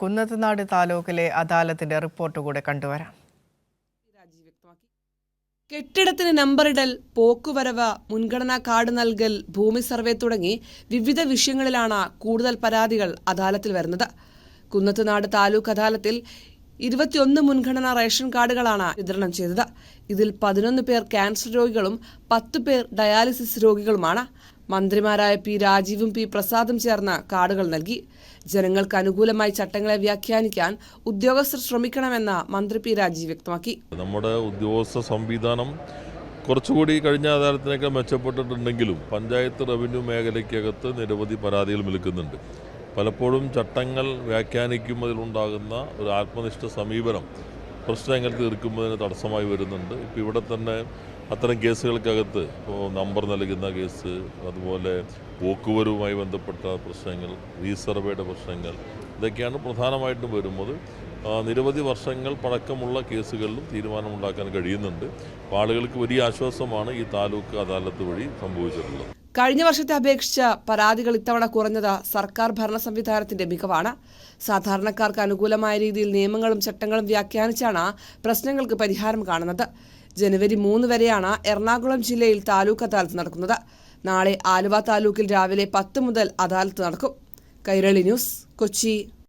കുന്നത്തുനാട് താലൂക്കിലെ അദാലത്തിന്റെ റിപ്പോർട്ട് കൂടെ കണ്ടുവരാം. കെട്ടിടത്തിന് നമ്പറിടൽ പോക്കുവരവ് മുൻഗണനാ കാർഡ് നൽകൽ ഭൂമി സർവേ തുടങ്ങി വിവിധ വിഷയങ്ങളിലാണ് കൂടുതൽ പരാതികൾ അദാലത്തിൽ വരുന്നത്. കുന്നത്തുനാട് താലൂക്ക് അദാലത്തിൽ ഇരുപത്തിയൊന്ന് മുൻഗണനാ റേഷൻ കാർഡുകളാണ് വിതരണം ചെയ്തത്. ഇതിൽ പതിനൊന്ന് പേർ ക്യാൻസർ രോഗികളും പത്ത് പേർ ഡയാലിസിസ് രോഗികളുമാണ്. മന്ത്രിമാരായ പി രാജീവും പി പ്രസാദും ചേർന്ന കാർഡുകൾ നൽകി. ജനങ്ങൾക്ക് അനുകൂലമായി ചട്ടങ്ങളെ വ്യാഖ്യാനിക്കാൻ ഉദ്യോഗസ്ഥർ ശ്രമിക്കണമെന്ന് മന്ത്രി പി രാജീവ് വ്യക്തമാക്കി. നമ്മുടെ ഉദ്യോഗസ്ഥ സംവിധാനം കുറച്ചുകൂടി കഴിഞ്ഞ ആധാരത്തിനൊക്കെ മെച്ചപ്പെട്ടിട്ടുണ്ടെങ്കിലും പഞ്ചായത്ത് റവന്യൂ മേഖലയ്ക്കകത്ത് നിരവധി പരാതികൾ നിൽക്കുന്നുണ്ട് പലപ്പോഴും ചട്ടങ്ങൾ വ്യാഖ്യാനിക്കുന്നതിലുണ്ടാകുന്ന ഒരു ആത്മനിഷ്ഠ സമീപനം പ്രശ്നങ്ങൾ തീർക്കുന്നതിന് തടസ്സമായി വരുന്നുണ്ട്. ഇപ്പോൾ ഇവിടെ തന്നെ അത്തരം കേസുകൾക്കകത്ത് ഇപ്പോൾ നമ്പർ നൽകുന്ന കേസ് അതുപോലെ പോക്കുവരവുമായി ബന്ധപ്പെട്ട പ്രശ്നങ്ങൾ റീസർവേയുടെ പ്രശ്നങ്ങൾ ഇതൊക്കെയാണ് പ്രധാനമായിട്ടും വരുന്നത്. നിരവധി വർഷങ്ങൾ പഴക്കമുള്ള കേസുകളിലും തീരുമാനമുണ്ടാക്കാൻ കഴിയുന്നുണ്ട്. ആളുകൾക്ക് വലിയ ആശ്വാസമാണ് ഈ താലൂക്ക് അദാലത്ത് വഴി സംഭവിച്ചിട്ടുള്ളത്. കഴിഞ്ഞ വർഷത്തെ അപേക്ഷിച്ച് പരാതികൾ ഇത്തവണ കുറഞ്ഞത് സർക്കാർ ഭരണ സംവിധാനത്തിന്റെ മികവാണ്. സാധാരണക്കാർക്ക് അനുകൂലമായ രീതിയിൽ നിയമങ്ങളും ചട്ടങ്ങളും വ്യാഖ്യാനിച്ചാണ് പ്രശ്നങ്ങൾക്ക് പരിഹാരം കാണുന്നത്. ജനുവരി മൂന്ന് വരെയാണ് എറണാകുളം ജില്ലയിൽ താലൂക്ക് അദാലത്ത് നടക്കുന്നത്. നാളെ ആലുവ താലൂക്കിൽ രാവിലെ പത്ത് മുതൽ അദാലത്ത് നടക്കും. കൈരളി ന്യൂസ് കൊച്ചി.